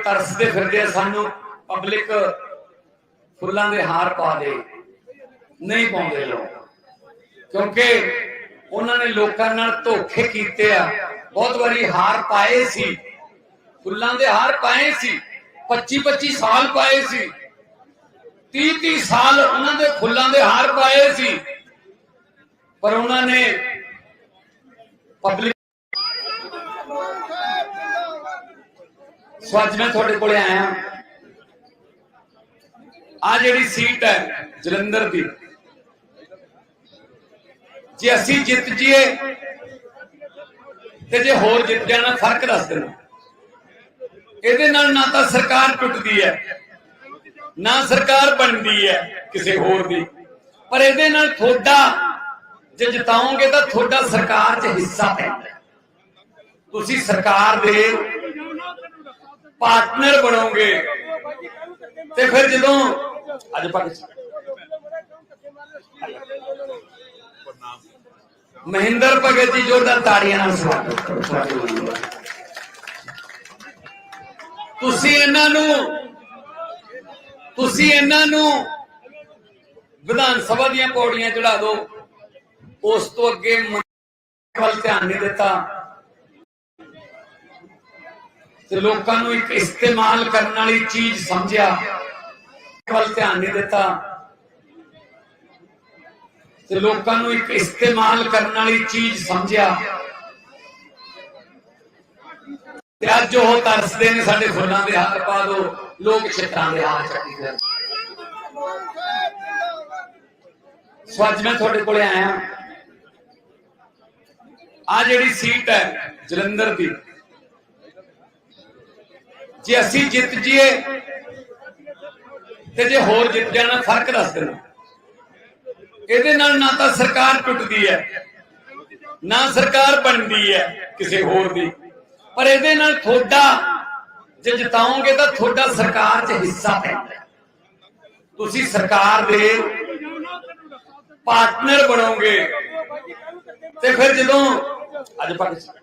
ਤਰਸਦੇ ਫਿਰਦੇ ਆ, ਸਾਨੂੰ ਪਬਲਿਕ ਫੁੱਲਾਂ ਦੇ ਹਾਰ ਪਾ ਦੇ, ਨਹੀਂ ਪਾਉਂਦੇ ਲੋਕ। ਕਿਉਂਕਿ ਉਹਨਾਂ ਨੇ ਲੋਕਾਂ ਨਾਲ ਧੋਖੇ ਕੀਤੇ ਆ। ਬਹੁਤ ਵਾਰੀ ਹਾਰ ਪਾਏ ਸੀ। ਫੁੱਲਾਂ ਦੇ ਹਾਰ ਪਾਏ ਸੀ। 25 25 ਸਾਲ ਪਾਏ ਸੀ। 30 30 ਸਾਲ ਉਹਨਾਂ ਦੇ ਫੁੱਲਾਂ ਦੇ ਹਾਰ ਪਾਏ ਸੀ। ਪਰ ਉਹਨਾਂ ਨੇ ਪਬਲਿਕ ਸੋ ਅੱਜ ਮੈਂ ਤੁਹਾਡੇ ਕੋਲੇ ਆਇਆ ਆ ਜਿਹੜੀ ਸੀਟ ਹੈ ਜਲੰਧਰ ਦੀ, ਜੇ ਅਸੀਂ ਜਿੱਤ ਜੀਏ ਤੇ ਜੇ ਹੋਰ ਜਿੱਤ ਜਾਣਾ, ਫ਼ਰਕ ਦੱਸ ਦੇਣਾ। ਇਹਦੇ ਨਾਲ ਨਾ ਤਾਂ ਸਰਕਾਰ ਟੁੱਟਦੀ ਹੈ, ਨਾ ਸਰਕਾਰ ਬਣਦੀ ਹੈ ਕਿਸੇ ਹੋਰ ਦੀ। ਪਰ ਇਹਦੇ ਨਾਲ ਤੁਹਾਡਾ, ਜੇ ਜਿਤਾਓਗੇ ਤਾਂ ਤੁਹਾਡਾ ਸਰਕਾਰ 'ਚ ਹਿੱਸਾ ਪੈਂਦਾ ਤੁਸੀਂ ਸਰਕਾਰ ਦੇ ਪਾਰਟਨਰ ਬਣੋਗੇ। ਤੇ ਫਿਰ ਜਦੋਂ ਅੱਜ ਪਾਕਿਸਤਾਨ ਮਹਿੰਦਰ ਭਗਤ ਜੀ ਜੋਰਦਾਰ ਤਾੜੀਆਂ ਨਾਲ ਸਵਾਗਤ ਤੁਸੀਂ ਇਹਨਾਂ ਨੂੰ, ਤੁਸੀਂ ਇਹਨਾਂ ਨੂੰ ਵਿਧਾਨ ਸਭਾ ਦੀਆਂ ਪੌੜੀਆਂ ਚੜਾ ਦਿਓ। ਉਸ ਤੋਂ ਅੱਗੇ ਵੱਲ ਧਿਆਨ ਨਹੀਂ ਦਿੱਤਾ। ਤੇ ਲੋਕਾਂ ਨੂੰ ਇੱਕ ਇਸਤੇਮਾਲ ਕਰਨ ਵਾਲੀ ਚੀਜ਼ ਸਮਝਿਆ। ਵੱਲ ਧਿਆਨ ਨਹੀਂ ਦਿੱਤਾ। ਤੇ ਲੋਕਾਂ ਨੂੰ ਇੱਕ ਇਸਤੇਮਾਲ ਕਰਨ ਵਾਲੀ ਚੀਜ਼ ਸਮਝਿਆ। ਤੇ ਅੱਜ ਉਹ ਤਰਸਦੇ ਨੇ ਸਾਡੇ ਫੁੱਲਾਂ ਦੇ ਹਾਰ ਪਾ ਦੋ, ਲੋਕ ਛਿੱਤਰਾਂ ਦੇ ਹਾਰ ਚੱਕੀ ਫਿਰਦੇ ਸੋ ਅੱਜ ਮੈਂ ਤੁਹਾਡੇ ਕੋਲੇ ਆਇਆ। ਆ ਜਿਹੜੀ ਸੀਟ ਹੈ ਜਲੰਧਰ ਦੀ ਜੇ ਅਸੀਂ ਜਿੱਤ ਜੀਏ ਤੇ ਜੇ ਹੋਰ ਜਿੱਤ ਜਾਣਾ, ਫ਼ਰਕ ਦੱਸ ਦੇਣਾ। ਇਹਦੇ ਨਾਲ ਨਾ ਤਾਂ ਸਰਕਾਰ ਟੁੱਟਦੀ ਹੈ, ਨਾ ਸਰਕਾਰ ਬਣਦੀ ਹੈ ਕਿਸੇ ਹੋਰ ਦੀ। ਪਰ ਇਹਦੇ ਨਾਲ ਤੁਹਾਡਾ, ਜੇ ਜਿਤਾਓਗੇ ਤਾਂ ਤੁਹਾਡਾ ਸਰਕਾਰ 'ਚ ਹਿੱਸਾ ਪੈਂਦਾ ਹੈ। ਤੁਸੀਂ ਸਰਕਾਰ ਦੇ ਪਾਰਟਨਰ ਬਣੋਗੇ। ਤੇ ਫਿਰ ਜਦੋਂ, ਅੱਜ ਪਾਕਿਸਤਾਨ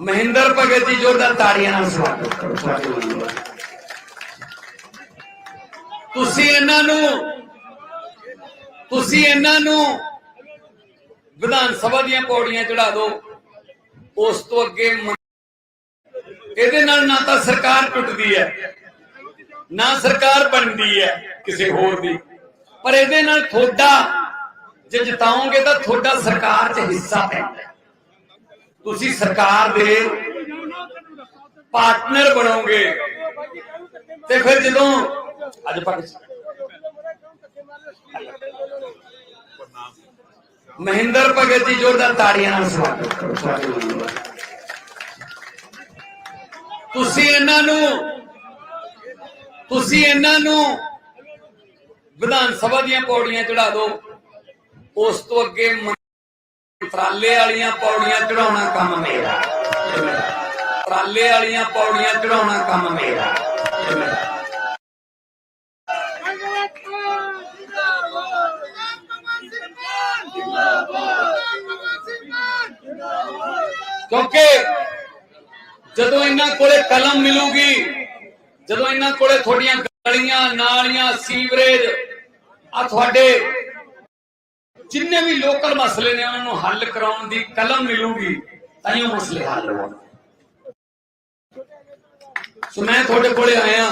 ਮਹਿੰਦਰ ਭਗਤ ਜੀ ਜੋਰਦਾਰ ਤਾੜੀਆਂ ਨਾਲ ਸਵਾਗਤ ਤੁਸੀਂ ਇਹਨਾਂ ਨੂੰ, ਤੁਸੀਂ ਇਹਨਾਂ ਨੂੰ ਵਿਧਾਨ ਸਭਾ ਦੀਆਂ ਪੌੜੀਆਂ ਚੜਾ ਦਿਓ। ਉਸ ਤੋਂ ਅੱਗੇ ਇਹਦੇ ਨਾਲ ਨਾ ਤਾਂ ਸਰਕਾਰ ਟੁੱਟਦੀ ਹੈ, ਨਾ ਸਰਕਾਰ ਬਣਦੀ ਹੈ ਕਿਸੇ ਹੋਰ ਦੀ। ਪਰ ਇਹਦੇ ਨਾਲ ਤੁਹਾਡਾ, ਜੇ ਜਿਤਾਓਗੇ ਤਾਂ ਤੁਹਾਡਾ ਸਰਕਾਰ 'ਚ ਹਿੱਸਾ ਪੈਂਦਾ ਹੈ। ਤੁਸੀਂ ਸਰਕਾਰ ਦੇ ਪਾਰਟਨਰ ਬਣੋਗੇ। ਤੇ ਫਿਰ ਜਦੋਂ ਅੱਜ ਪਾਕਿਸਤਾਨ ਮਹਿੰਦਰ ਭਗਤ ਜੀ ਜੋਰਦਾਰ ਤਾੜੀਆਂ ਨਾਲ ਸਵਾਗਤ ਤੁਸੀਂ ਇਹਨਾਂ ਨੂੰ ਤੁਸੀਂ ਇਹਨਾਂ ਨੂੰ ਵਿਧਾਨ ਸਭਾ ਦੀਆਂ ਪੌੜੀਆਂ ਚੜਾ ਦਿਓ। ਉਸ ਤੋਂ ਅੱਗੇ ਮੰਤਰਾਲੇ ਵਾਲੀਆਂ ਪੌੜੀਆਂ ਚੜਾਉਣਾ ਕੰਮ ਮੇਰਾ। ਟਰਾਲੇ ਵਾਲੀਆਂ ਪੌੜੀਆਂ ਚੜਾਉਣਾ ਕੰਮ ਮੇਰਾ। ਕਿਉਂਕਿ ਜਦੋਂ ਇਹਨਾਂ ਕੋਲੇ ਕਲਮ ਮਿਲੂਗੀ, ਜਦੋਂ ਇਹਨਾਂ ਕੋਲੇ ਤੁਹਾਡੀਆਂ ਗਲੀਆਂ, ਨਾਲੀਆਂ, ਸੀਵਰੇਜ ਆ ਤੁਹਾਡੇ ਜਿੰਨੇ ਵੀ ਲੋਕਲ ਮਸਲੇ ਨੇ, ਉਹਨਾਂ ਨੂੰ ਹੱਲ ਕਰਾਉਣ ਦੀ ਕਲਮ ਮਿਲੂਗੀ, ਤਾਂ ਹੀ ਉਹ ਮਸਲੇ ਹੱਲ ਹੋਣਗੇ ਸੋ ਮੈਂ ਤੁਹਾਡੇ ਕੋਲੇ ਆਇਆ।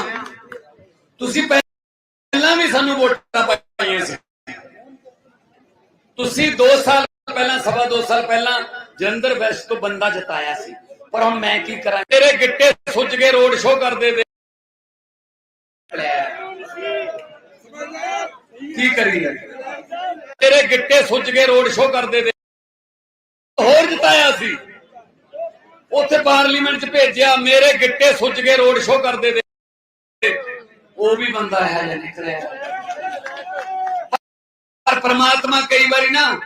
ਤੁਸੀਂ ਪਹਿਲਾਂ ਵੀ ਸਾਨੂੰ ਵੋਟਾਂ ਪਾਈਆਂ ਸੀ। ਤੁਸੀਂ 2 ਸਾਲ ਪਹਿਲਾਂ, ਸਵਾ 2 ਸਾਲ ਪਹਿਲਾਂ ਜਲੰਧਰ ਵੈਸਟ ਤੋਂ ਬੰਦਾ ਜਿਤਾਇਆ ਸੀ। ਪਰ ਹੁਣ ਮੈਂ ਕੀ ਕਰਾਂ? ਤੇਰੇ ਗਿੱਟੇ ਸੁੱਜ ਕੇ ਰੋਡ ਸ਼ੋਅ ਕਰਦੇ ਦੇ ਕੀ ਕਰੀਏ? ਤੇਰੇ ਗਿੱਟੇ ਸੁੱਜ ਕੇ ਰੋਡ ਸ਼ੋਅ ਕਰਦੇ ਦੇ ਹੋਰ ਜਿਤਾਇਆ ਸੀ। ਉੱਥੇ ਪਾਰਲੀਮੈਂਟ 'ਚ ਭੇਜਿਆ, ਮੇਰੇ ਗਿੱਟੇ ਸੁੱਜ ਕੇ ਰੋਡ ਸ਼ੋਅ ਕਰਦੇ ਦੇ ਉਹ ਵੀ ਬੰਦਾ ਹੈ ਜਾਂ ਨਿਕਲਿਆ ਪਰ ਪ੍ਰਮਾਤਮਾ ਕਈ ਵਾਰੀ ਨਾ,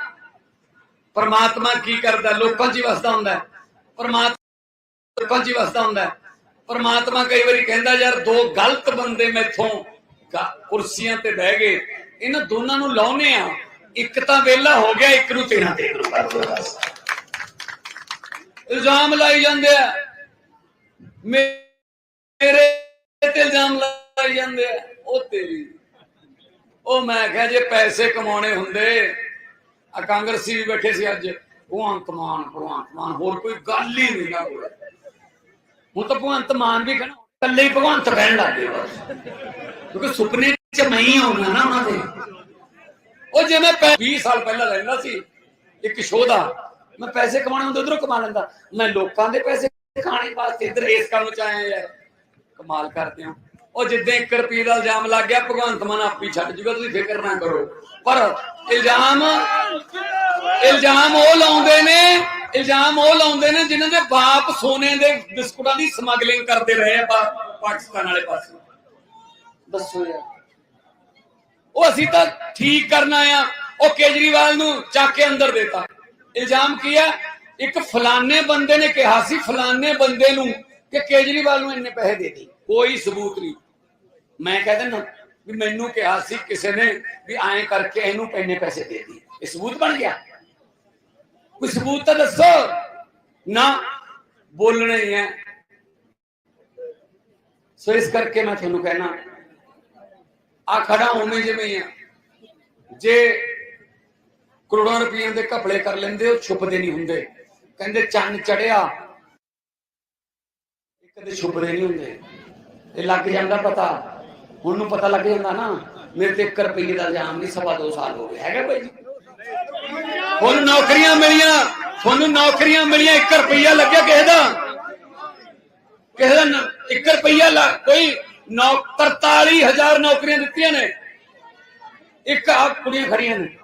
ਪ੍ਰਮਾਤਮਾ ਕੀ ਕਰਦਾ? ਲੋਕਾਂ 'ਚ ਹੀ ਵਸਦਾ ਹੁੰਦਾ ਪ੍ਰਮਾਤਮਾ ਲੋਕਾਂ 'ਚ ਹੀ ਵਸਦਾ ਹੁੰਦਾ ਪ੍ਰਮਾਤਮਾ ਕਈ ਵਾਰੀ ਕਹਿੰਦਾ, ਯਾਰ, ਦੋ ਗਲਤ ਬੰਦੇ ਮੈਥੋਂ ਕੁਰਸੀਆਂ ਤੇ ਬਹਿ ਗਏ। ਇਹਨਾਂ ਦੋਨਾਂ ਨੂੰ ਲਾਉਨੇ ਆ ਇੱਕ ਤਾਂ ਵਿਹਲਾ ਹੋ ਗਿਆ, ਇੱਕ ਨੂੰ ਤੇਰਾ ਤੇ ਕਰ ਦੋ ਬਸ ਇਲਜ਼ਾਮ ਲਾਈ ਜਾਂਦੇ ਆ। ਮੇਰੇ ਤੇ ਇਲਜ਼ਾਮ ਲਾਈ ਜਾਂਦੇ ਆ। ਉਹ ਤੇਰੀ। ਉਹ ਮੈਂ ਕਿਹਾ, ਜੇ ਪੈਸੇ ਕਮਾਉਣੇ ਹੁੰਦੇ, ਆ ਕਾਂਗਰਸੀ ਵੀ ਬੈਠੇ ਸੀ ਅੱਜ। ਭਗਵੰਤ ਮਾਨ ਭਗਵੰਤ ਮਾਨ, ਹੋਰ ਕੋਈ ਗੱਲ ਹੀ ਨਹੀਂ ਨਾ ਹੋਵੇ ਹੁਣ ਤਾਂ ਭਗਵੰਤ ਮਾਨ ਵੀ ਕਹਿਣਾ ਇਕੱਲੇ ਹੀ ਭਗਵੰਤ ਕਹਿਣ ਲੱਗ ਗਏ। ਬਸ ਕਿਉਂਕਿ ਸੁਪਨੇ ਚ ਮੈਂ ਹੀ ਆਉਣਾ ਨਾ ਉਹਨਾਂ ਦੇ। ਉਹ ਜੇ ਮੈਂ 20 ਸਾਲ ਪਹਿਲਾਂ ਰਹਿੰਦਾ ਸੀ, ਇੱਕ ਸ਼ੋਅ ਦਾ, ਮੈਂ ਪੈਸੇ ਕਮਾਉਣੇ ਹੁੰਦੇ, ਉਧਰੋਂ ਕਮਾ ਲੈਂਦਾ। ਮੈਂ ਲੋਕਾਂ ਦੇ ਪੈਸੇ ਖਾਣੇ ਵਾਸਤੇ ਇਧਰ ਇਸ ਕੰਮ ਚ ਆਇਆ ਯਾਰ ਕਮਾਲ ਕਰਦੇ ਹੋ। ਉਹ ਜਿੱਦਾਂ 1 ਰੁਪਏ ਦਾ ਇਲਜ਼ਾਮ ਲੱਗ ਗਿਆ, ਭਗਵੰਤ ਮਾਨ ਆਪੀ ਛੱਡ ਜੂਗਾ, ਤੁਸੀਂ ਫਿਕਰ ਨਾ ਕਰੋ। ਪਰ ਇਲਜ਼ਾਮ ਇਲਜ਼ਾਮ ਉਹ ਲਾਉਂਦੇ ਨੇ, ਇਲਜ਼ਾਮ ਉਹ ਲਾਉਂਦੇ ਨੇ ਜਿਨ੍ਹਾਂ ਦੇ ਬਾਪ ਸੋਨੇ ਦੇ ਬਿਸਕੁਟਾਂ ਦੀ ਸਮਗਲਿੰਗ ਕਰਦੇ ਰਹੇ ਆ ਪਾਕਿਸਤਾਨ ਵਾਲੇ ਪਾਸੇ। ਦੱਸੋ ਯਾਰ। ਉਹ ਅਸੀਂ ਤਾਂ ਠੀਕ ਕਰਨਾ ਆ ਉਹ ਕੇਜਰੀਵਾਲ ਨੂੰ ਚੱਕ ਕੇ ਅੰਦਰ ਦੇਤਾ। ਇਲਜ਼ਾਮ ਕੀ ਹੈ ਇੱਕ ਫਲਾਣੇ ਬੰਦੇ ਨੇ ਕਿਹਾ ਸੀ, ਫਲਾਣੇ ਬੰਦੇ ਨੂੰ ਕਿ ਕੇਜਰੀਵਾਲ ਨੂੰ ਇੰਨੇ ਪੈਸੇ ਦੇ ਦੇ। ਕੋਈ ਸਬੂਤ ਨਹੀਂ। ਮੈਂ ਕਹਿ ਦਿੰਦਾ ਵੀ ਮੈਨੂੰ ਕਿਹਾ ਸੀ ਕਿਸੇ ਨੇ ਵੀ ਐਂ ਕਰਕੇ ਇਹਨੂੰ ਇੰਨੇ ਪੈਸੇ ਦੇ ਦੇ। ਇਹ ਸਬੂਤ ਬਣ ਗਿਆ। ਕੋਈ ਸਬੂਤ ਤਾਂ ਦੱਸੋ। ਨਾ, ਬੋਲਣਾ ਹੀ ਹੈ ਸੋ ਇਸ ਕਰਕੇ ਮੈਂ ਤੁਹਾਨੂੰ ਕਹਿਣਾ ਆ ਖੜਾ ਉਵੇਂ ਜਿਵੇਂ ਆ। ਜੇ ਕਰੋੜਾਂ ਰੁਪਈਆਂ ਦੇ ਘਪਲੇ ਕਰ ਲੈਂਦੇ, ਉਹ ਛੁਪਦੇ ਨਹੀਂ ਹੁੰਦੇ। ਕਹਿੰਦੇ ਚੰਨ ਚੜਿਆ ਕਦੇ ਛੁਪਦੇ ਨਹੀਂ ਹੁੰਦੇ। ਇਹ ਲੱਗ ਜਾਂਦਾ ਪਤਾ। ਹੁਣ ਨੂੰ ਪਤਾ ਲੱਗ ਜਾਂਦਾ ਨਾ, ਮੇਰੇ ਤੇ 1 ਰੁਪਏ ਦਾ ਇਲਜ਼ਾਮ ਨਹੀਂ, ਸਵਾ ਦੋ ਸਾਲ ਹੋ ਗਏ। ਹੈਗਾ ਭਾਈ ਜੀ? ਹੁਣ ਨੌਕਰੀਆਂ ਮਿਲੀਆਂ ਤੁਹਾਨੂੰ ਨੌਕਰੀਆਂ ਮਿਲੀਆਂ 1 ਰੁਪਈਆ ਲੱਗਿਆ ਕਿਸੇ ਦਾ। ਕਿਸੇ ਦਾ 1 ਰੁਪਈਆ ਲਾ ਕੋਈ 43000 ਨੌਕਰੀਆਂ ਦਿੱਤੀਆਂ ਨੇ। ਇੱਕ ਆ ਕੁੜੀਆਂ ਖੜੀਆਂ ਨੇ।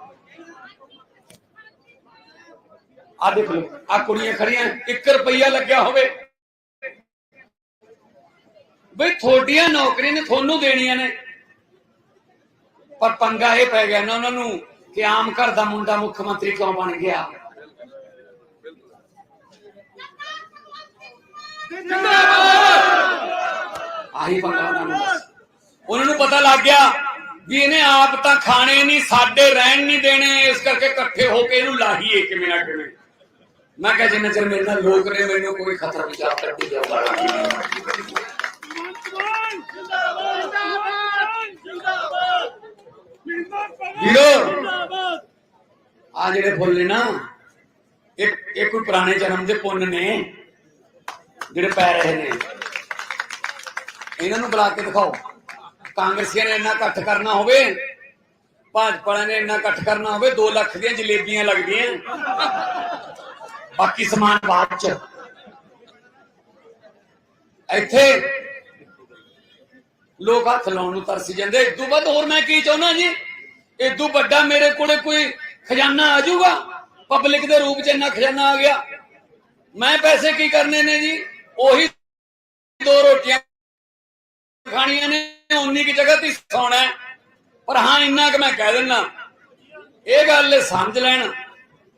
ਆ ਦੇਖ ਲਓ ਆ ਕੁੜੀਆਂ ਖੜੀਆਂ 1 ਰੁਪਈਆ ਲੱਗਿਆ ਹੋਵੇ। ਬਈ ਤੁਹਾਡੀਆਂ ਨੌਕਰੀਆਂ ਨੇ ਤੁਹਾਨੂੰ ਦੇਣੀਆਂ ਨੇ। ਪਰ ਪੰਗਾ ਇਹ ਪੈ ਗਿਆ ਨਾ ਉਹਨਾਂ ਨੂੰ ਕਿ ਆਮ ਘਰ ਦਾ ਮੁੰਡਾ ਮੁੱਖ ਮੰਤਰੀ ਕਿਉਂ ਬਣ ਗਿਆ। ਆਹੀ ਪੰਗਾ ਉਹਨਾਂ ਨੂੰ। ਉਹਨਾਂ ਨੂੰ ਪਤਾ ਲੱਗ ਗਿਆ ਵੀ ਇਹਨੇ ਆਪ ਤਾਂ ਖਾਣੇ ਨਹੀਂ ਸਾਡੇ ਰਹਿਣ ਨਹੀਂ ਦੇਣੇ ਇਸ ਕਰਕੇ ਇਕੱਠੇ ਹੋ ਕੇ ਇਹਨੂੰ ਲਾਹੀਏ ਕਿਵੇਂ ਨਾ ਕਿਵੇਂ ਮੈਂ ਕਿਹਾ ਜਿੰਨਾ ਚਿਰ ਮੇਰੇ ਨਾਲ ਲੋਕ ਨੇ ਮੈਨੂੰ ਕੋਈ ਖਤਰਾ ਵਿਚਾਰ ਕਰਦੀ ਜਾਊਗਾ ਵੀਰੋ ਆ ਜਿਹੜੇ ਫੁੱਲ ਨੇ ਨਾ ਇਹ ਇਹ ਕੋਈ ਪੁਰਾਣੇ ਜਨਮ ਦੇ ਪੁੰਨ ਨੇ ਜਿਹੜੇ ਪੈ ਰਹੇ ਨੇ। ਇਹਨਾਂ ਨੂੰ ਬੁਲਾ ਕੇ ਦਿਖਾਓ। ਕਾਂਗਰਸੀਆਂ ਨੇ ਇੰਨਾ ਇਕੱਠ ਕਰਨਾ ਹੋਵੇ ਭਾਜਪਾ ਨੇ ਇੰਨਾ ਇਕੱਠ ਕਰਨਾ ਹੋਵੇ 2 ਲੱਖ ਦੀਆਂ ਜਲੇਬੀਆਂ ਲੱਗਦੀਆਂ। ਬਾਕੀ ਸਮਾਨ ਬਾਅਦ ਚ। ਇੱਥੇ ਲੋਕ ਹੱਥ ਲਾਉਣ ਨੂੰ ਤਰਸ ਜਾਂਦੇ। ਇਦੋਂ ਵੱਧ ਹੋਰ ਮੈਂ ਕੀ ਚਾਹੁੰਦਾ ਜੀ? ਇਦੋਂ ਵੱਡਾ ਮੇਰੇ ਕੋਲੇ ਕੋਈ ਖਜ਼ਾਨਾ ਆ ਜਾਊਗਾ? ਪਬਲਿਕ ਦੇ ਰੂਪ ਚ ਇੰਨਾ ਖਜ਼ਾਨਾ ਆ ਗਿਆ। ਮੈਂ ਪੈਸੇ ਕੀ ਕਰਨੇ ਨੇ ਜੀ? ਉਹੀ ਦੋ ਰੋਟੀਆਂ ਖਾਣੀਆਂ ਨੇ ਉਨੀ ਕੀ ਜਗ੍ਹਾ ਤੇ ਸੌਣਾ ਪਰ ਹਾਂ, ਇੰਨਾ ਕਿ ਮੈਂ ਕਹਿ ਦਿੰਦਾ, ਇਹ ਗੱਲ ਸਮਝ ਲੈਣ।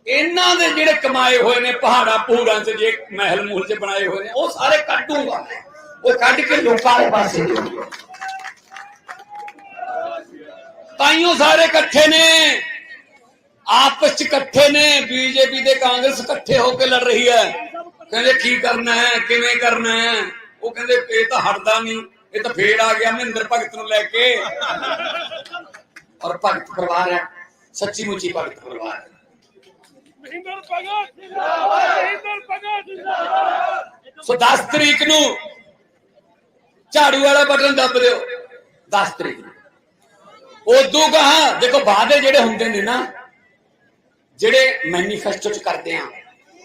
ਇਹਨਾਂ ਦੇ ਜਿਹੜੇ ਕਮਾਏ ਹੋਏ ਨੇ ਪਹਾੜਾ ਪੂੜਾਂ 'ਚ, ਜੇ ਮਹਿਲ ਮੂਲ 'ਚ ਬਣਾਏ ਹੋਏ ਨੇ, ਉਹ ਸਾਰੇ ਕੱਢੂਗਾ ਉਹ ਕੱਢ ਕੇ ਲੋਕਾਂ ਦੇ ਪਾਸੇ ਤਾਈਓ ਸਾਰੇ ਇਕੱਠੇ ਨੇ। ਆਪਸ 'ਚ ਇਕੱਠੇ ਨੇ। ਬੀਜੇਪੀ ਤੇ ਕਾਂਗਰਸ ਇਕੱਠੇ ਹੋ ਕੇ ਲੜ ਰਹੀ ਹੈ। ਕਹਿੰਦੇ, ਕੀ ਕਰਨਾ ਹੈ? ਕਿਵੇਂ ਕਰਨਾ ਹੈ? ਉਹ ਕਹਿੰਦੇ, ਇਹ ਤਾਂ ਹਟਦਾ ਨਹੀਂ। ਇਹ ਤਾਂ ਫੇਰ ਆ ਗਿਆ ਮਹਿੰਦਰ ਭਗਤ ਨੂੰ ਲੈ ਕੇ। ਔਰ ਭਗਤ ਪਰਿਵਾਰ ਹੈ ਸੱਚੀ ਮੁੱਚੀ ਭਗਤ ਪਰਿਵਾਰ ਹੈ। ਮਹਿੰਦਰ ਭਗਤ ਜਿੰਦਾਬਾਦ। ਮਹਿੰਦਰ ਭਗਤ ਜਿੰਦਾਬਾਦ। ਸੋ 10 ਤਰੀਕ ਨੂੰ ਝਾੜੂ ਵਾਲਾ ਬਟਨ ਦੱਬ ਦਿਓ 10 ਤਰੀਕ ਨੂੰ। ਉਦੋਂ ਕਹਾ ਦੇਖੋ ਵਾਅਦੇ ਜਿਹੜੇ ਹੁੰਦੇ ਨੇ ਨਾ ਜਿਹੜੇ ਮੈਨੀਫੈਸਟੋ ਚ ਕਰਦੇ ਆ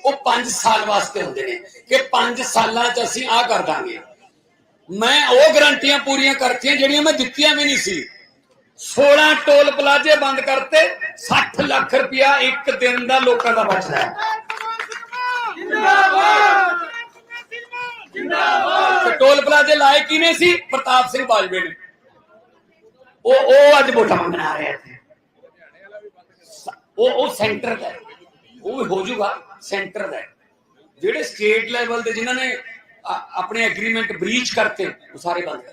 ਉਹ 5 ਸਾਲ ਵਾਸਤੇ ਹੁੰਦੇ ਨੇ ਕਿ 5 ਸਾਲਾਂ ਚ ਅਸੀਂ ਆਹ ਕਰ ਦਾਂਗੇ। ਮੈਂ ਉਹ ਗਰੰਟੀਆਂ ਪੂਰੀਆਂ ਕਰਤੀਆਂ ਜਿਹੜੀਆਂ ਮੈਂ ਦਿੱਤੀਆਂ ਵੀ ਨਹੀਂ ਸੀ। 16 ਟੋਲ ਪਲਾਜ਼ੇ ਬੰਦ ਕਰਤੇ 60 ਲੱਖ ਰੁਪਇਆ ਇੱਕ ਦਿਨ ਦਾ ਲੋਕਾਂ ਦਾ ਬਚਦਾ ਹੈ। ਜਿੰਦਾਬਾਦ ਜਿੰਦਾਬਾਦ ਟੋਲ ਪਲਾਜ਼ੇ ਲਾਏ ਕਿਨੇ ਸੀ? ਪ੍ਰਤਾਪ ਸਿੰਘ ਬਾਜਵੇ ਨੇ। ਉਹ ਉਹ ਅੱਜ ਵੋਟਾਂ ਮੰਗਣ ਆ ਰਹੇ ਇੱਥੇ। ਉਹ ਉਹ ਸੈਂਟਰ ਦਾ ਉਹ ਵੀ ਹੋ ਜਾਊਗਾ, ਸੈਂਟਰ ਦਾ ਜਿਹੜੇ ਸਟੇਟ ਲੈਵਲ ਦੇ ਜਿਨ੍ਹਾਂ ਨੇ ਆ- ਆਪਣੇ ਐਗਰੀਮੈਂਟ ਬ੍ਰੀਚ ਕਰਤੇ, ਉਹ ਸਾਰੇ ਬੰਦ ਕਰ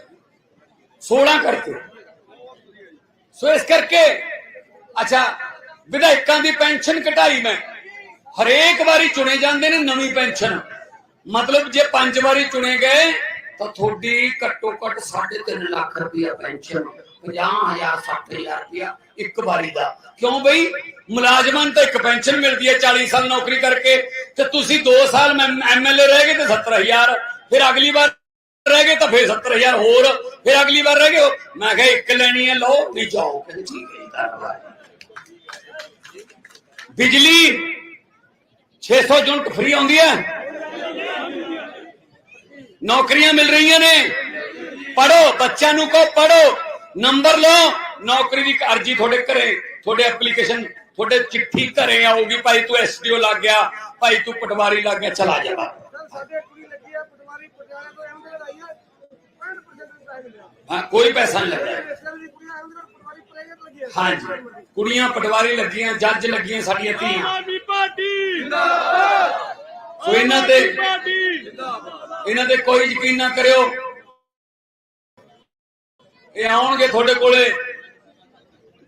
16 ਕਰਤੇ। ਸੋ ਇਸ ਕਰਕੇ, ਅੱਛਾ, ਵਿਧਾਇਕਾਂ ਦੀ ਪੈਨਸ਼ਨ ਘਟਾਈ ਮੈਂ। ਹਰੇਕ ਵਾਰੀ ਚੁਣੇ ਜਾਂਦੇ ਨੇ ਨਵੀਂ ਪੈਨਸ਼ਨ। ਮਤਲਬ ਜੇ ਪੰਜ ਵਾਰੀ ਚੁਣੇ ਗਏ, ਤਾਂ ਤੁਹਾਡੀ ਘੱਟੋ ਘੱਟ 3.5 ਲੱਖ ਰੁਪਇਆ ਪੈਨਸ਼ਨ 50000 60000 ਰੁਪਇਆ ਇੱਕ ਵਾਰੀ ਦਾ। ਕਿਉਂ ਬਈ? ਮੁਲਾਜ਼ਮਾਂ ਨੂੰ ਤਾਂ ਇੱਕ ਪੈਨਸ਼ਨ ਮਿਲਦੀ ਹੈ 40 ਸਾਲ ਨੌਕਰੀ ਕਰਕੇ। ਤੇ ਤੁਸੀਂ 2 ਸਾਲ ਐਮਐਲਏ ਰਹਿ ਗਏ ਤੇ 70000 ਫਿਰ ਅਗਲੀ ਵਾਰ ਰਹਿ ਗਏ ਤਾਂ ਫਿਰ 70000 ਹੋਰ। ਫਿਰ ਅਗਲੀ ਵਾਰ ਰਹਿ ਗਏ ਮੈਂ ਕਿਹਾ ਇੱਕ ਲੈਣੀ ਹੈ ਲਓ ਨਹੀਂ ਜਾਓ ਕਹਿੰਦੇ ਠੀਕ ਹੈ ਜੀ, ਧੰਨਵਾਦ। ਬਿਜਲੀ 600 ਯੂਨਿਟ ਫ੍ਰੀ ਆਉਂਦੀ ਹੈ। ਨੌਕਰੀਆਂ ਮਿਲ ਰਹੀਆਂ ਨੇ। ਪੜੋ ਬੱਚਿਆਂ ਨੂੰ ਕਹੋ ਪੜੋ ਨੰਬਰ ਲਓ ਨੌਕਰੀ ਦੀ ਅਰਜੀ ਤੁਹਾਡੇ ਘਰੇ ਤੁਹਾਡੇ ਐਪਲੀਕੇਸ਼ਨ ਤੁਹਾਡੇ ਚਿੱਠੀ ਘਰੇ ਆਊਗੀ ਭਾਈ ਤੂੰ ਐਸਡੀਓ ਲੱਗ ਗਿਆ ਭਾਈ ਤੂੰ ਪਟਵਾਰੀ ਲੱਗ ਗਿਆ ਚਲਾ ਜਾ ਸਰ ਸਾਡੇ ਕੁੜੀ ਲੱਗੀ ਆ ਪਟਵਾਰੀ ਪਟਿਆਲੇ ਤੋਂ ਐਵੇਂ ਲੜਾਈ ਆ 65% ਪੈਸੇ ਮਿਲਿਆ ਹਾਂ ਕੋਈ ਪੈਸਾ ਨਹੀਂ ਲੱਗਦਾ ਇਸ ਲਈ ਕੁੜੀ ਐਵੇਂ ਪਟਵਾਰੀ ਪ੍ਰਾਈਵੇਟ ਲੱਗੀ ਆ ਹਾਂਜੀ ਕੁੜੀਆਂ ਪਟਵਾਰੀ ਲੱਗੀਆਂ ਜੱਜ ਲੱਗੀਆਂ ਸਾਡੀਆਂ ਧੀਆਂ ਆਦਮੀ ਪਾਰਟੀ ਸੋ ਇਹਨਾਂ ਤੇ ਪਾਰਟੀ ਇਹਨਾਂ ਤੇ ਕੋਈ ਯਕੀਨ ਨਾ ਕਰਿਓ ਇਹ ਆਉਣਗੇ ਤੁਹਾਡੇ ਕੋਲੇ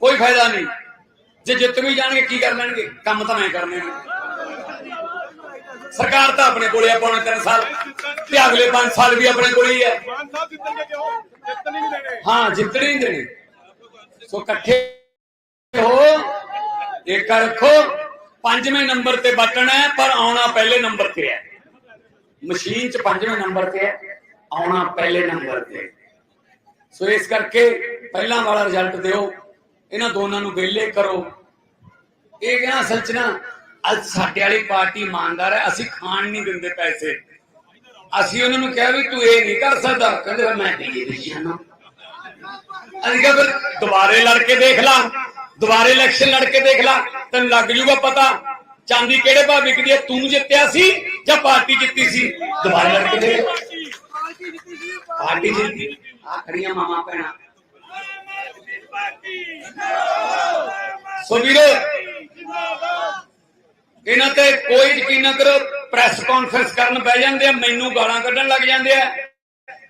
ਕੋਈ ਫਾਇਦਾ ਨਹੀਂ ਜੇ ਜਿੱਤ ਵੀ ਜਾਣਗੇ ਕੀ ਕਰ ਲੈਣਗੇ ਕੰਮ ਤਾਂ ਮੈਂ ਕਰਨੇ ਨੇ ਸਰਕਾਰ ਤਾਂ ਆਪਣੇ ਕੋਲੇ ਆ ਪੌਣੇ ਤਿੰਨ ਸਾਲ ਤੇ ਅਗਲੇ 5 ਸਾਲ ਵੀ ਆਪਣੇ ਕੋਲੇ ਹੀ ਹੈ ਮਾਨ ਸਾਹਿਬ ਜਿੱਤਣਗੇ ਕਿਉਂ ਜਿੱਤਣ ਹੀ ਨਹੀਂ ਦੇਣੇ ਹਾਂ ਜਿੱਤਣੇ ਹੀ ਦੇਣੇ ਸੋ ਇਕੱਠੇ ਹੋ ਇੱਕ ਰੱਖੋ ਪੰਜਵੇਂ ਨੰਬਰ ਤੇ ਬਟਨ ਹੈ ਪਰ ਆਉਣਾ ਪਹਿਲੇ ਨੰਬਰ ਤੇ ਹੈ ਮਸ਼ੀਨ 'ਚ ਪੰਜਵੇਂ ਨੰਬਰ ਤੇ ਹੈ ਆਉਣਾ ਪਹਿਲੇ ਨੰਬਰ ਤੇ ਹੈ। ਸੋ ਇਸ ਕਰਕੇ ਪਹਿਲਾਂ ਵਾਲਾ ਰਿਜ਼ਲਟ ਦਿਓ, ਇਹਨਾਂ ਦੋਨਾਂ ਨੂੰ ਵਿਹਲੇ ਕਰੋ। ਇਹ ਕਹਿੰਦਾ ਅਸਲ 'ਚ ਨਾ, ਅੱਜ ਸਾਡੇ ਵਾਲੀ ਪਾਰਟੀ ਇਮਾਨਦਾਰ ਹੈ, ਅਸੀਂ ਖਾਣ ਨਹੀਂ ਦਿੰਦੇ ਪੈਸੇ। ਅਸੀਂ ਉਹਨਾਂ ਨੂੰ ਕਿਹਾ ਵੀ ਤੂੰ ਇਹ ਨਹੀਂ ਕਰ ਸਕਦਾ। ਕਹਿੰਦੇ ਮੈਂ ਦੇ ਦੇ ਜਾਣਾ ਅਸੀਂ ਕਿਹਾ ਫਿਰ ਦੁਬਾਰੇ ਲੜ ਕੇ ਦੇਖ ਲਾ, ਦੁਬਾਰੇ ਇਲੈਕਸ਼ਨ ਲੜ ਕੇ ਦੇਖ ਲਾ, ਤੈਨੂੰ ਲੱਗ ਜੂਗਾ ਪਤਾ ਚਾਂਦੀ ਕਿਹੜੇ ਭਾਅ ਵਿਕਦੀ ਹੈ, ਤੂੰ ਜਿੱਤਿਆ ਸੀ ਜਾਂ ਪਾਰਟੀ ਜਿੱਤੀ ਸੀ? ਦੁਬਾਰੇ ਲੜ ਕੇ ਦੇਖ ਪਾਰਟੀ ਜਿੱਤੀ ਸੀ ਪਾਰਟੀ? ਜਿੱਤੀ ਆ ਖੜੀਆਂ ਮਾਮਾ ਭੈਣਾਂ। ਸੋ ਵੀਰੋ, ਇਹਨਾਂ ਤੇ ਕੋਈ ਯਕੀਨ ਨਾ ਕਰੋ ਪ੍ਰੈਸ ਕਾਨਫਰੰਸ ਕਰਨ ਬਹਿ ਜਾਂਦੇ ਆ, ਮੈਨੂੰ ਗਾਲਾਂ ਕੱਢਣ ਲੱਗ ਜਾਂਦੇ ਆ।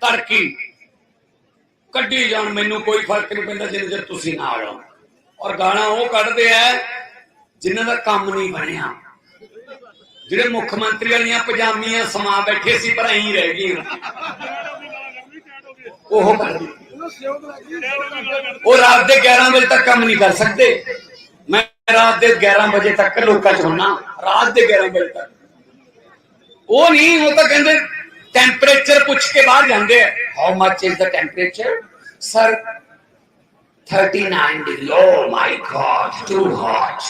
ਤੜਕੀ ਕੱਢੀ ਜਾਣ, ਮੈਨੂੰ ਕੋਈ ਫ਼ਰਕ ਨਹੀਂ ਪੈਂਦਾ ਜਿੰਨੇ ਚਿਰ ਤੁਸੀਂ ਨਾ ਆਓ। ਔਰ ਗਾਲਾਂ ਉਹ ਕੱਢਦੇ ਆ ਜਿਨ੍ਹਾਂ ਦਾ ਕੰਮ ਨਹੀਂ ਬਣਿਆ। ਜਿਹੜੇ ਮੁੱਖ ਮੰਤਰੀ ਵਾਲੀਆਂ ਪਜਾਮੀਆਂ ਸਮਾ ਬੈਠੇ ਸੀ, ਪਰ ਐਂ ਰਹਿ ਗਈਆਂ। ਉਹ ਉਹ ਰਾਤ ਦੇ 11 ਵਜੇ ਤੱਕ ਕੰਮ ਨਹੀਂ ਕਰ ਸਕਦੇ। ਮੈਂ ਰਾਤ ਦੇ 11 ਵਜੇ ਤੱਕ ਲੋਕਾਂ ਚ ਹੁੰਨਾ, ਰਾਤ ਦੇ 11 ਵਜੇ ਤੱਕ। ਉਹ ਨਹੀਂ, ਉਹ ਤਾਂ ਕਹਿੰਦੇ ਟੈਂਪਰੇਚਰ ਪੁੱਛ ਕੇ ਬਾਹਰ ਜਾਂਦੇ ਆ। How much is the temperature sir 39 degree oh my God too hot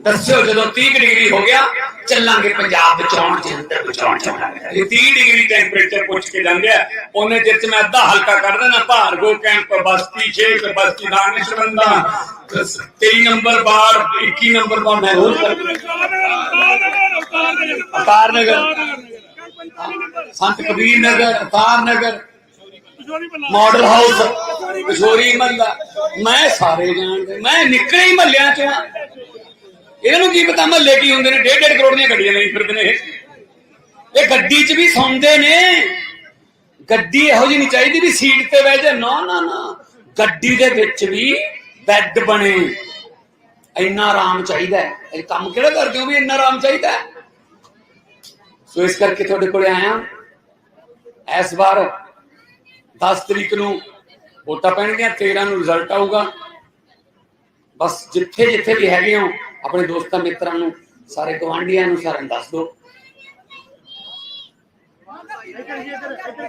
ਦੱਸਿਓ ਜਦੋਂ 30 ਡਿਗਰੀ ਹੋ ਗਿਆ, ਚੱਲਾਂਗੇ ਪੰਜਾਬ ਬਚਾਉਣ ਜੰਦਰ ਬਚਾਉਣ ਚੱਲਾਂਗੇ ਇਹ 30 ਡਿਗਰੀ ਟੈਂਪਰੇਚਰ ਪੁੱਛ ਕੇ ਜਾਂਦੇ ਆ, ਉਹਨੇ ਚਿਰ ਚ ਮੈਂ ਅੱਧਾ ਹਲਕਾ ਕਰ ਦੇਣਾ ਭਾਰਗੋ ਕੈਂਪ, ਬਸਤੀ ਸ਼ੇਖ ਬਸਤੀ ਦਾਨਿਸ਼ਵੰਦਾ 23 ਨੰਬਰ ਬਾਰ 21 ਨੰਬਰ ਬਾਰ ਮੈਂ ਰੋਜ਼ ਕਰ ਅਤਾਰ ਨਗਰ ਸੰਤ ਕਬੀਰ ਨਗਰ ਅਤਾਰ ਨਗਰ ਮਾਡਲ ਹਾਊਸ ਕਿਸ਼ੋਰੀ ਮਹੱਲਾ। ਮੈਂ ਸਾਰੇ ਜਾਣਦੇ, ਮੈਂ ਨਿਕਲੇ ਹੀ ਮਹੱਲਿਆਂ ਚੋਂ ਇਹਨਾਂ ਨੂੰ ਕੀ ਪਤਾ ਮਹੱਲੇ ਕੀ ਹੁੰਦੇ ਨੇ ਡੇਢ ਡੇਢ ਕਰੋੜ ਦੀਆਂ ਗੱਡੀਆਂ ਲਈ ਫਿਰਦੇ ਨੇ ਇਹ। ਗੱਡੀ 'ਚ ਵੀ ਸੌਂਦੇ ਨੇ। ਗੱਡੀ ਇਹੋ ਜਿਹੀ ਨਹੀਂ ਚਾਹੀਦੀ ਵੀ ਸੀਟ ਤੇ ਬਹਿ ਜਾ ਨਾ ਨਾ ਨਾ। ਗੱਡੀ ਦੇ ਵਿੱਚ ਵੀ ਬੈੱਡ ਬਣੇ। ਇੰਨਾ ਆਰਾਮ ਚਾਹੀਦਾ ਇਹ ਕੰਮ ਕਿਹੜਾ ਕਰਦੇ ਹੋ ਵੀ ਇੰਨਾ ਆਰਾਮ ਚਾਹੀਦਾ ਸੋ ਇਸ ਕਰਕੇ ਤੁਹਾਡੇ ਕੋਲ ਆਇਆ ਇਸ ਵਾਰ 10 ਤਰੀਕ ਨੂੰ ਵੋਟਾਂ ਪੈਣਗੀਆਂ 13 ਨੂੰ ਰਿਜ਼ਲਟ ਆਊਗਾ। ਬਸ ਜਿੱਥੇ ਜਿੱਥੇ ਵੀ ਹੈਗੇ ਹੋ ਆਪਣੇ ਦੋਸਤਾਂ ਮਿੱਤਰਾਂ ਨੂੰ, ਸਾਰੇ ਗਵਾਂਢੀਆਂ ਨੂੰ ਸਾਰਿਆਂ ਦੱਸ ਦਿਓ।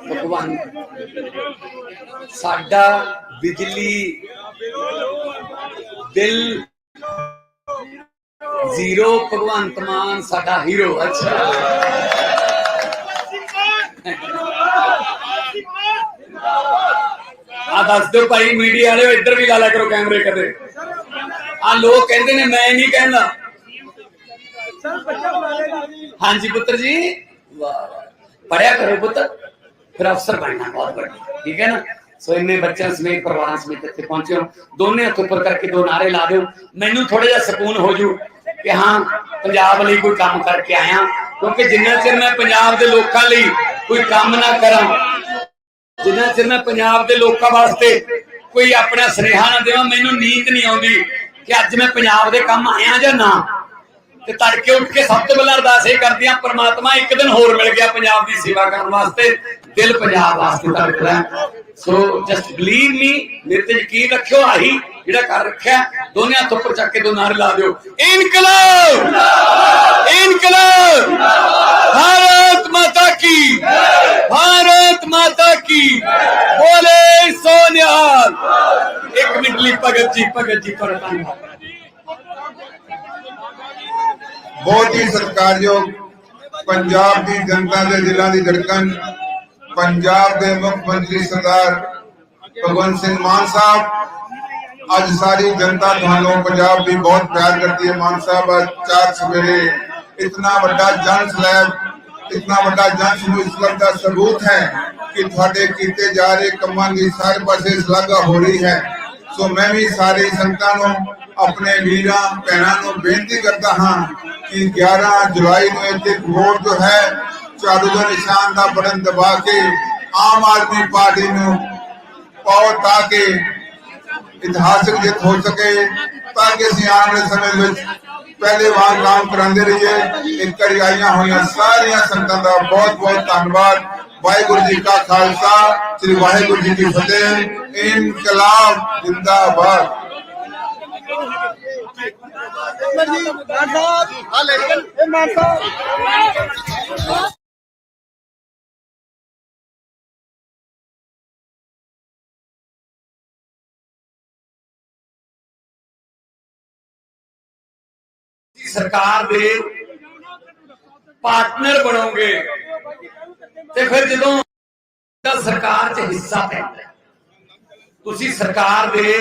ਭਗਵਾਨ, ਸਾਡਾ ਬਿਜਲੀ ਬਿੱਲ ਜ਼ੀਰੋ, ਭਗਵੰਤ ਮਾਨ ਸਾਡਾ ਹੀਰੋ। ਅੱਛਾ। ਆ ਦੱਸ ਦਿਓ ਭਾਈ, ਮੀਡੀਆ ਵਾਲਿਓ, ਇੱਧਰ ਵੀ ਗਾਲਾ ਕਰੋ ਕੈਮਰੇ ਕਦੇ। ਆ ਲੋਕ ਕਹਿੰਦੇ ਨੇ, ਮੈਂ ਨਹੀਂ ਕਹਿੰਦਾ। ਸਰ ਹਾਂਜੀ ਪੁੱਤਰ ਜੀ। ਵਾਹ ਪੜਿਆ ਕਰੋ ਪੁੱਤ। ਫਿਰ ਅਫਸਰ ਬਣਨਾ ਬਹੁਤ ਵੱਡਾ। ਠੀਕ ਹੈ ਨਾ? ਸੋ ਇੰਨੇ ਬੱਚਿਆਂ ਸਮੇਤ, ਪਰਿਵਾਰਾਂ ਸਮੇਤ ਇੱਥੇ ਪਹੁੰਚੇ ਹੋ। ਦੋਨੇ ਹੱਥ ਉੱਪਰ ਕਰਕੇ ਦੋ ਨਾਰੇ ਲਾ ਦਿਓ। ਮੈਨੂੰ ਥੋੜਾ ਜਿਹਾ ਸਕੂਨ ਹੋ ਜੂ ਕਿ ਹਾਂ, ਪੰਜਾਬ ਲਈ ਕੋਈ ਕੰਮ ਕਰਕੇ ਆਇਆ। ਕਿਉਂਕਿ ਜਿੰਨਾ ਚਿਰ ਮੈਂ ਪੰਜਾਬ ਦੇ ਲੋਕਾਂ ਲਈ ਕੋਈ ਕੰਮ ਨਾ ਕਰਾਂ, ਜਿੰਨਾ ਚਿਰ ਮੈਂ ਪੰਜਾਬ ਦੇ ਲੋਕਾਂ ਵਾਸਤੇ ਕੋਈ ਆਪਣਾ ਸੁਨੇਹਾ ਨਾ ਦੇਵਾਂ, ਮੈਨੂੰ ਨੀਂਦ ਨਹੀਂ ਆਉਂਦੀ। ਕਿ ਅੱਜ ਮੈਂ ਪੰਜਾਬ ਦੇ ਕੰਮ ਆਇਆ ਜਾਂ ਨਾ? ਤੇ ਤੜਕੇ ਉੱਠ ਕੇ ਸਭ ਤੋਂ ਪਹਿਲਾਂ ਅਰਦਾਸ ਇਹ ਕਰਦੀ ਆ ਪ੍ਰਮਾਤਮਾ ਇੱਕ ਦਿਨ ਹੋਰ ਮਿਲ ਗਿਆ ਪੰਜਾਬ ਦੀ ਸੇਵਾ ਕਰਨ ਵਾਸਤੇ। ਦਿਲ ਪੰਜਾਬ ਵਾਸਤੇ ਤੜਕਦਾ ਸੋ ਜਸਟ ਬਲੀਵ ਮੀ ਮੇਰੇ ਤੇ ਯਕੀਨ ਰੱਖਿਓ ਆਹੀ ਜਿਹੜਾ ਕਰ ਰੱਖਿਆ ਦੋਨੇ ਹੱਥ ਉੱਪਰ ਚੱਕ ਕੇ ਦੋ ਨਾਰੇ ਲਾ ਦਿਓ। ਇਨਕਲਾਬ! ਇਨਕਲਾਬ! ਭਾਰਤ ਮਾਤਾ ਕੀ! ਭਗਤ ਜੀ ਭਗਤ ਜੀ ਤੁਹਾਡਾ ਧੰਨਵਾਦ ਬਹੁਤ ਹੀ ਸਤਿਕਾਰਯੋਗ ਪੰਜਾਬ ਦੀ ਜਨਤਾ ਦੇ ਦਿਲਾਂ ਦੀ ਧੜਕਣ, ਪੰਜਾਬ ਦੇ ਮੁੱਖ ਮੰਤਰੀ ਸਰਦਾਰ ਭਗਵੰਤ ਸਿੰਘ ਮਾਨ ਸਾਹਿਬ, ਅੱਜ ਸਾਰੀ ਜਨਤਾ ਤੁਹਾਨੂੰ ਪੰਜਾਬ ਦੀ ਬਹੁਤ ਪਿਆਰ ਕਰਦੀ ਹੈ। ਮਾਨ ਸਾਹਿਬ, ਅੱਜ ਚਾਰ ਸਵੇਰੇ ਇਤਨਾ ਵੱਡਾ ਜਨ ਸਲੈਬ, ਇਤਨਾ ਵੱਡਾ ਜਨ ਸਮੂਹ ਇਸ ਗੱਲ ਦਾ ਸਬੂਤ ਹੈ ਕਿ ਤੁਹਾਡੇ ਕੀਤੇ ਜਾ ਰਹੇ ਕੰਮਾਂ ਦੀ ਸਾਰੇ ਪਾਸੇ ਸਲਾਗਾ ਹੋ ਰਹੀ ਹੈ। ਸੋ ਮੈਂ ਵੀ ਸਾਰੇ ਸੰਗਤਾਂ ਨੂੰ, ਆਪਣੇ ਵੀਰਾਂ, ਭੈਣਾਂ ਨੂੰ ਬੇਨਤੀ ਕਰਦਾ ਹਾਂ ਕਿ 11 ਜੁਲਾਈ ਨੂੰ ਇੱਥੇ ਵੋਟ ਜੋ ਹੈ, ਝਾੜੂ ਦੇ ਨਿਸ਼ਾਨ ਦਾ ਬਟਨ ਦਬਾ ਕੇ ਆਮ ਆਦਮੀ ਪਾਰਟੀ ਨੂੰ ਪਾਓ ਤਾਂ ਕਿ ਇਤਿਹਾਸਕ ਜਿੱਤ ਹੋ ਸਕੇ, ਤਾਂ ਕਿ ਅਸੀਂ ਆਉਣ ਵਾਲੇ ਸਮੇਂ ਵਿੱਚ ਪਹਿਲੇ ਵਾਰ ਨਾਮ ਕਰਾਉਂਦੇ ਰਹੀਏ। ਇੱਕ ਵਾਰੀ ਆਈਆਂ ਹੋਈਆਂ ਸਾਰੀਆਂ ਸੰਗਤਾਂ ਦਾ ਬਹੁਤ ਬਹੁਤ ਧੰਨਵਾਦ। ਵਾਹਿਗੁਰੂ ਜੀ ਕਾ ਖਾਲਸਾ ਸ੍ਰੀ ਵਾਹਿਗੁਰੂ ਜੀ ਕੀ ਫਤਿਹ ਇਨਕਲਾਬ ਜਿੰਦਾਬਾਦ ਮਾਨ ਸਾਹਿਬ ਆ ਲੈ ਇਹ ਮਾਨ ਸਾਹਿਬ ਸਰਕਾਰ ਦੇ ਪਾਰਟਨਰ ਬਣੋਗੇ ਤੇ ਫਿਰ ਜਦੋਂ ਤਾਂ ਸਰਕਾਰ 'ਚ ਹਿੱਸਾ ਪੈਂਦਾ ਹੈ। ਤੁਸੀਂ ਸਰਕਾਰ ਦੇ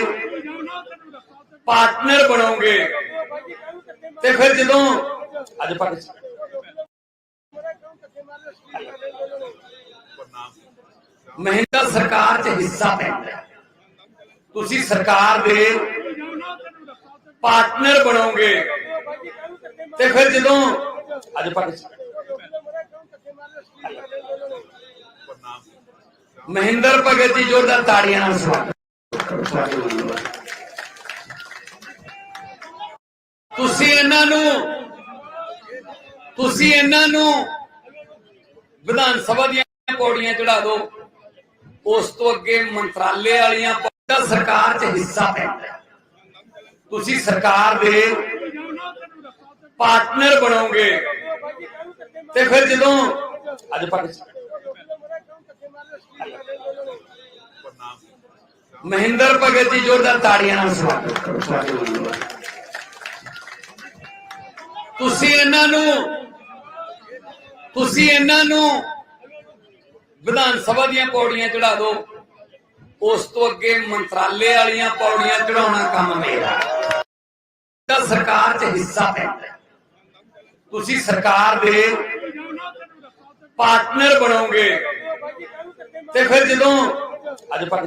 ਪਾਰਟਨਰ ਬਣੋਗੇ ਤੇ ਫਿਰ ਜਦੋਂ ਅੱਜ ਪੱਕ ਮਹਿੰਦਰ ਸਰਕਾਰ 'ਚ ਹਿੱਸਾ ਪੈਂਦਾ ਹੈ। ਤੁਸੀਂ ਸਰਕਾਰ ਦੇ ਪਾਰਟਨਰ ਬਣੋਗੇ ਤੇ ਫਿਰ ਜਦੋਂ ਅੱਜ ਪੱਕ ਮਹਿੰਦਰ ਭਗਤ ਜੀ ਜੋਰਦਾਰ ਤਾੜੀਆਂ ਨਾਲ ਸਵਾਗਤ। ਤੁਸੀਂ ਇਹਨਾਂ ਨੂੰ, ਤੁਸੀਂ ਇਹਨਾਂ ਨੂੰ ਵਿਧਾਨ ਸਭਾ ਦੀਆਂ ਪੌੜੀਆਂ ਚੜਾ ਦਿਓ। ਉਸ ਤੋਂ ਅੱਗੇ ਮੰਤਰਾਲੇ ਵਾਲੀਆਂ ਪੌੜੀਆਂ ਸਰਕਾਰ 'ਚ ਹਿੱਸਾ ਪੈਂਦਾ ਤੁਸੀਂ ਸਰਕਾਰ ਦੇ ਪਾਰਟਨਰ ਬਣੋਗੇ। ਤੇ ਫਿਰ ਜਦੋਂ ਅੱਜ ਪੱਕ ਮਹਿੰਦਰ ਭਗਤ ਜੀ ਜੋਰਦਾਰ ਤਾੜੀਆਂ ਨਾਲ ਸਵਾਗਤ ਤੁਸੀਂ ਇਹਨਾਂ ਨੂੰ, ਤੁਸੀਂ ਇਹਨਾਂ ਨੂੰ ਵਿਧਾਨ ਸਭਾ ਦੀਆਂ ਪੌੜੀਆਂ ਚੜਾ ਦਿਓ। ਉਸ ਤੋਂ ਅੱਗੇ ਮੰਤਰਾਲੇ ਵਾਲੀਆਂ ਪੌੜੀਆਂ ਚੜਾਉਣਾ ਕੰਮ ਮੇਰਾ ਤਾਂ ਸਰਕਾਰ 'ਚ ਹਿੱਸਾ ਪੈਂਦਾ ਤੁਸੀਂ ਸਰਕਾਰ ਦੇ ਪਾਰਟਨਰ ਬਣੋਗੇ। ਤੇ ਫਿਰ ਜਦੋਂ ਅੱਜ ਪੱਕ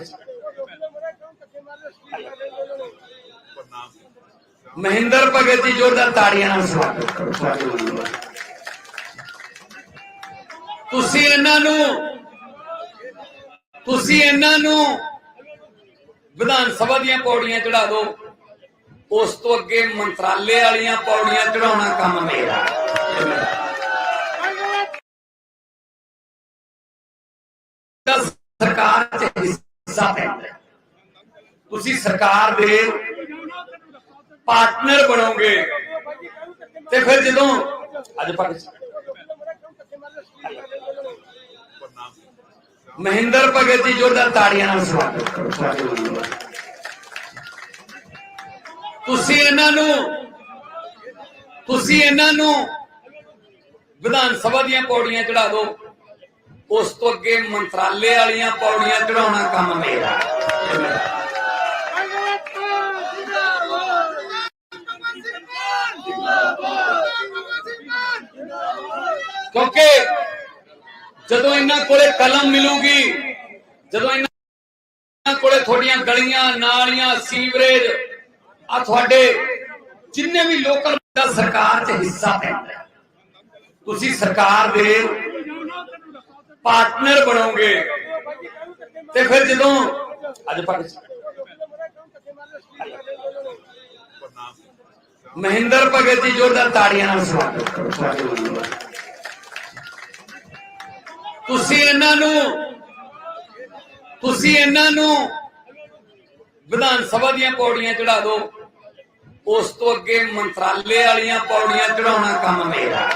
ਮਹਿੰਦਰ ਭਗਤ ਜੀ ਜੋਰਦਾਰ ਤਾੜੀਆਂ ਨਾਲ ਸਵਾਗਤ ਤੁਸੀਂ ਇਹਨਾਂ ਨੂੰ, ਤੁਸੀਂ ਇਹਨਾਂ ਨੂੰ ਵਿਧਾਨ ਸਭਾ ਦੀਆਂ ਪੌੜੀਆਂ ਚੜਾ ਦਿਓ। ਉਸ ਤੋਂ ਅੱਗੇ ਮੰਤਰਾਲੇ ਵਾਲੀਆਂ ਪੌੜੀਆਂ ਚੜਾਉਣਾ ਕੰਮ ਮੇਰਾ ਤਾਂ ਸਰਕਾਰ 'ਚ ਹਿੱਸਾ ਹੈ। ਤੁਸੀਂ ਸਰਕਾਰ ਦੇ ਪਾਰਟਨਰ ਬਣੋਗੇ ਤੇ ਫਿਰ ਜਦੋਂ ਅੱਜ ਪੱਕ ਮਹਿੰਦਰ ਭਗਤ ਜੀ ਜੋਰਦਾਰ ਤਾੜੀਆਂ ਨਾਲ ਸਵਾਗਤ ਤੁਸੀਂ ਇਹਨਾਂ ਨੂੰ, ਤੁਸੀਂ ਇਹਨਾਂ ਨੂੰ ਵਿਧਾਨ ਸਭਾ ਦੀਆਂ ਪੌੜੀਆਂ ਚੜਾ ਦਿਓ ਉਸ ਤੋਂ ਅੱਗੇ ਮੰਤਰਾਲੇ ਵਾਲੀਆਂ ਪੌੜੀਆਂ ਚੜਾਉਣਾ ਕੰਮ ਮੇਰਾ। ਕਿਉਂਕਿ ਜਦੋਂ ਇਹਨਾਂ ਕੋਲੇ ਕਲਮ ਮਿਲੂਗੀ, ਜਦੋਂ ਇਹਨਾਂ ਕੋਲੇ ਤੁਹਾਡੀਆਂ ਗਲੀਆਂ, ਨਾਲੀਆਂ, ਸੀਵਰੇਜ, ਆ ਤੁਹਾਡੇ ਜਿੰਨੇ ਵੀ ਲੋਕਲ ਸਰਕਾਰ 'ਚ ਹਿੱਸਾ ਪੈਂਦਾ ਤੁਸੀਂ ਸਰਕਾਰ ਦੇ ਪਾਰਟਨਰ ਬਣੋਗੇ। ਤੇ ਫਿਰ ਜਦੋਂ ਅੱਜ ਪੱਕ ਮਹਿੰਦਰ ਭਗਤ ਜੀ ਜੋਰਦਾਰ ਤਾੜੀਆਂ ਨਾਲ ਸਵਾਗਤ ਤੁਸੀਂ ਇਹਨਾਂ ਨੂੰ, ਤੁਸੀਂ ਇਹਨਾਂ ਨੂੰ ਵਿਧਾਨ ਸਭਾ ਦੀਆਂ ਪੌੜੀਆਂ ਚੜਾ ਦਿਓ। ਉਸ ਤੋਂ ਅੱਗੇ ਮੰਤਰਾਲੇ ਵਾਲੀਆਂ ਪੌੜੀਆਂ ਚੜਾਉਣਾ ਕੰਮ ਮੇਰਾ।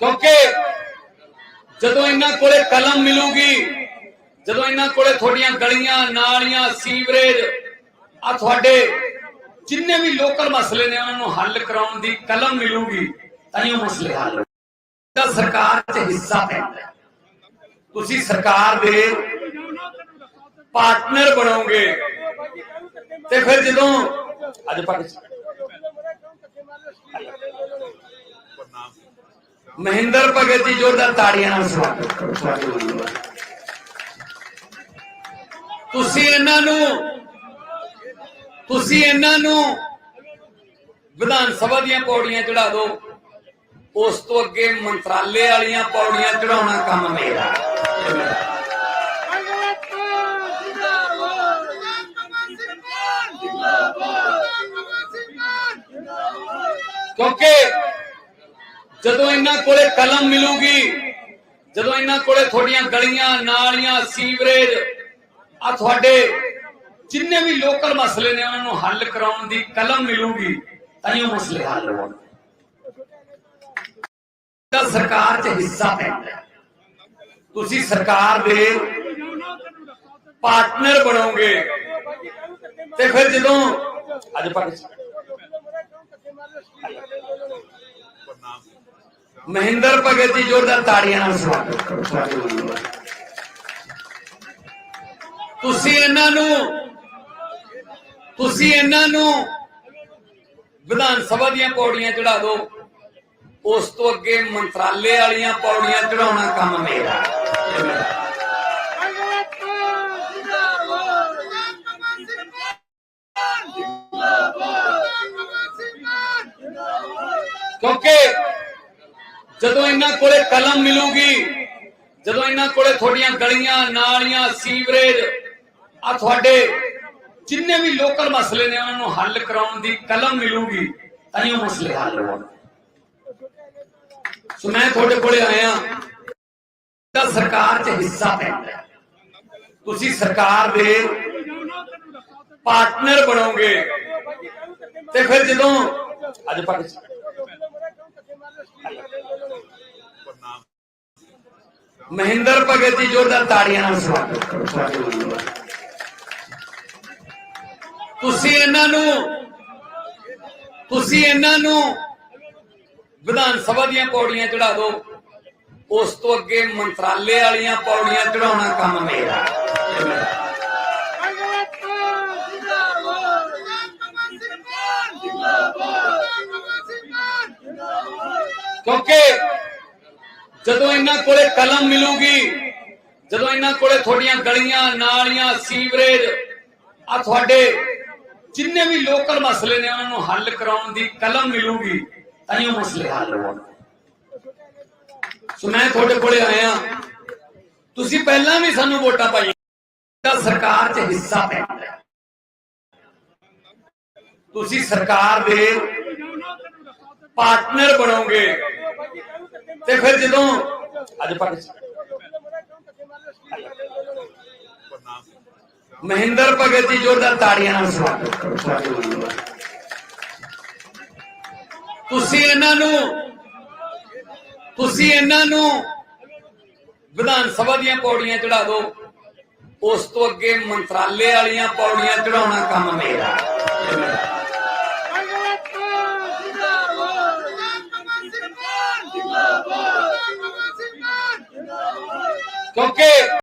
ਕਿਉਂਕਿ ਜਦੋਂ ਇਹਨਾਂ ਕੋਲੇ ਕਲਮ ਮਿਲੂਗੀ, ਜਦੋਂ ਇਹਨਾਂ ਕੋਲੇ ਤੁਹਾਡੀਆਂ ਗਲੀਆਂ, ਨਾਲੀਆਂ, ਸੀਵਰੇਜ ਆ ਤੁਹਾਡੇ ਜਿੰਨੇ ਵੀ ਲੋਕਲ ਮਸਲੇ ਨੇ, ਉਹਨਾਂ ਨੂੰ ਹੱਲ ਕਰਾਉਣ ਦੀ ਕਲਮ ਮਿਲੂਗੀ, ਤਾਂ ਹੀ ਮਸਲੇ ਹੱਲ ਤਾਂ ਸਰਕਾਰ 'ਚ ਹਿੱਸਾ ਪੈਂਦਾ ਤੁਸੀਂ ਸਰਕਾਰ ਦੇ ਪਾਰਟਨਰ ਬਣੋਗੇ, ਤੇ ਫਿਰ ਜਦੋਂ ਅੱਜ ਪਾਕਿਸਤਾਨ ਮਹਿੰਦਰ ਭਗਤ ਜੀ ਜੋਰਦਾਰ ਤਾੜੀਆਂ ਨਾਲ ਸਵਾਗਤ ਤੁਸੀਂ ਇਹਨਾਂ ਨੂੰ, ਤੁਸੀਂ ਇਹਨਾਂ ਨੂੰ ਵਿਧਾਨ ਸਭਾ ਦੀਆਂ ਪੌੜੀਆਂ ਚੜਾ ਦਿਓ। ਉਸ ਤੋਂ ਅੱਗੇ ਮੰਤਰਾਲੇ ਵਾਲੀਆਂ ਪੌੜੀਆਂ ਚੜਾਉਣਾ ਕੰਮ ਮੇਰਾ। ਕਿਉਂਕਿ ਜਦੋਂ ਇਹਨਾਂ ਕੋਲੇ ਕਲਮ ਮਿਲੂਗੀ, ਜਦੋਂ ਇਹਨਾਂ ਕੋਲੇ ਤੁਹਾਡੀਆਂ ਗਲੀਆਂ, ਨਾਲੀਆਂ, ਸੀਵਰੇਜ ਆ ਤੁਹਾਡੇ ਜਿੰਨੇ ਵੀ ਲੋਕਲ ਮਸਲੇ ਨੇ, ਉਹਨਾਂ ਨੂੰ ਹੱਲ ਕਰਾਉਣ ਦੀ ਕਲਮ ਮਿਲੂਗੀ, ਤਾਂ ਹੀ ਮਸਲੇ ਹੱਲ ਹੋਣਗੇ ਤਾਂ ਸਰਕਾਰ 'ਚ ਹਿੱਸਾ ਪੈਂਦਾ ਤੁਸੀਂ ਸਰਕਾਰ ਦੇ ਪਾਰਟਨਰ ਬਣੋਗੇ, ਤੇ ਫਿਰ ਜਦੋਂ ਅੱਜ ਪਾਕਿਸਤਾਨ ਮਹਿੰਦਰ ਭਗਤ ਜੀ ਜੋਰਦਾਰ ਤਾੜੀਆਂ ਨਾਲ ਸਵਾਗਤ ਕਰੋ ਤੁਸੀਂ ਇਹਨਾਂ ਨੂੰ, ਤੁਸੀਂ ਇਹਨਾਂ ਨੂੰ ਵਿਧਾਨ ਸਭਾ ਦੀਆਂ ਪੌੜੀਆਂ ਚੜਾ ਦਿਓ। ਉਸ ਤੋਂ ਅੱਗੇ ਮੰਤਰਾਲੇ ਵਾਲੀਆਂ ਪੌੜੀਆਂ ਚੜਾਉਣਾ ਕੰਮ ਮੇਰਾ। ਕਿਉਂਕਿ ਜਦੋਂ ਇਹਨਾਂ ਕੋਲੇ ਕਲਮ ਮਿਲੂਗੀ, ਜਦੋਂ ਇਹਨਾਂ ਕੋਲੇ ਤੁਹਾਡੀਆਂ ਗਲੀਆਂ, ਨਾਲੀਆਂ, ਸੀਵਰੇਜ ਆ ਤੁਹਾਡੇ ਜਿੰਨੇ ਵੀ ਲੋਕਲ ਮਸਲੇ ਨੇ, ਉਹਨਾਂ ਨੂੰ ਹੱਲ ਕਰਾਉਣ ਦੀ ਕਲਮ ਮਿਲੂਗੀ, ਤਾਂ ਉਹ ਮਸਲੇ ਹੱਲ ਹੋਣਗੇ ਸੋ ਮੈਂ ਤੁਹਾਡੇ ਕੋਲੇ ਆਇਆ। ਤਾਂ ਸਰਕਾਰ 'ਚ ਹਿੱਸਾ ਪੈਂਦਾ ਤੁਸੀਂ ਸਰਕਾਰ ਦੇ ਪਾਰਟਨਰ ਬਣੋਗੇ। ਤੇ ਫਿਰ ਜਦੋਂ ਅੱਜ ਪਾਕਿਸਤਾਨ ਮਹਿੰਦਰ ਭਗਤ ਜੀ ਜੋਰਦਾਰ ਤਾੜੀਆਂ ਨਾਲ ਸਵਾਗਤ ਤੁਸੀਂ ਇਹਨਾਂ ਨੂੰ, ਤੁਸੀਂ ਇਹਨਾਂ ਨੂੰ ਵਿਧਾਨ ਸਭਾ ਦੀਆਂ ਪੌੜੀਆਂ ਚੜਾ ਦਿਓ। ਉਸ ਤੋਂ ਅੱਗੇ ਮੰਤਰਾਲੇ ਵਾਲੀਆਂ ਪੌੜੀਆਂ ਚੜਾਉਣਾ ਕੰਮ ਮੇਰਾ। ਕਿਉਂਕਿ ਜਦੋਂ ਇਹਨਾਂ ਕੋਲੇ ਕਲਮ ਮਿਲੂਗੀ, ਜਦੋਂ ਇਹਨਾਂ ਕੋਲੇ ਤੁਹਾਡੀਆਂ ਗਲੀਆਂ, ਨਾਲੀਆਂ, ਸੀਵਰੇਜ ਆ ਤੁਹਾਡੇ ਜਿੰਨੇ ਵੀ ਲੋਕਲ ਮਸਲੇ ਨੇ, ਉਹਨਾਂ ਨੂੰ ਹੱਲ ਕਰਾਉਣ ਦੀ ਕਲਮ ਮਿਲੂਗੀ, ਤਾਂ ਹੀ ਮਸਲੇ ਹੱਲ ਹੋਣਗੇ ਸੋ ਮੈਂ ਤੁਹਾਡੇ ਕੋਲੇ ਆਇਆ। ਤੁਸੀਂ ਪਹਿਲਾਂ ਵੀ ਸਾਨੂੰ ਵੋਟਾਂ ਪਾਈਆਂ। ਤਾਂ ਸਰਕਾਰ 'ਚ ਹਿੱਸਾ ਪੈਂਦਾ ਤੁਸੀਂ ਸਰਕਾਰ ਦੇ ਪਾਰਟਨਰ ਬਣੋਗੇ। ਤੇ ਫਿਰ ਜਦੋਂ ਅੱਜ ਪਾਕਿਸਤਾਨ ਮਹਿੰਦਰ ਭਗਤ ਜੀ ਜੋਰਦਾਰ ਤਾੜੀਆਂ ਨਾਲ ਸਵਾਗਤ ਕਰੋ। ਤੁਸੀਂ ਇਹਨਾਂ ਨੂੰ, ਤੁਸੀਂ ਇਹਨਾਂ ਨੂੰ ਵਿਧਾਨ ਸਭਾ ਦੀਆਂ ਪੌੜੀਆਂ ਚੜਾ ਦਿਓ। ਉਸ ਤੋਂ ਅੱਗੇ ਮੰਤਰਾਲੇ ਵਾਲੀਆਂ ਪੌੜੀਆਂ ਚੜਾਉਣਾ ਕੰਮ ਮੇਰਾ। Okay.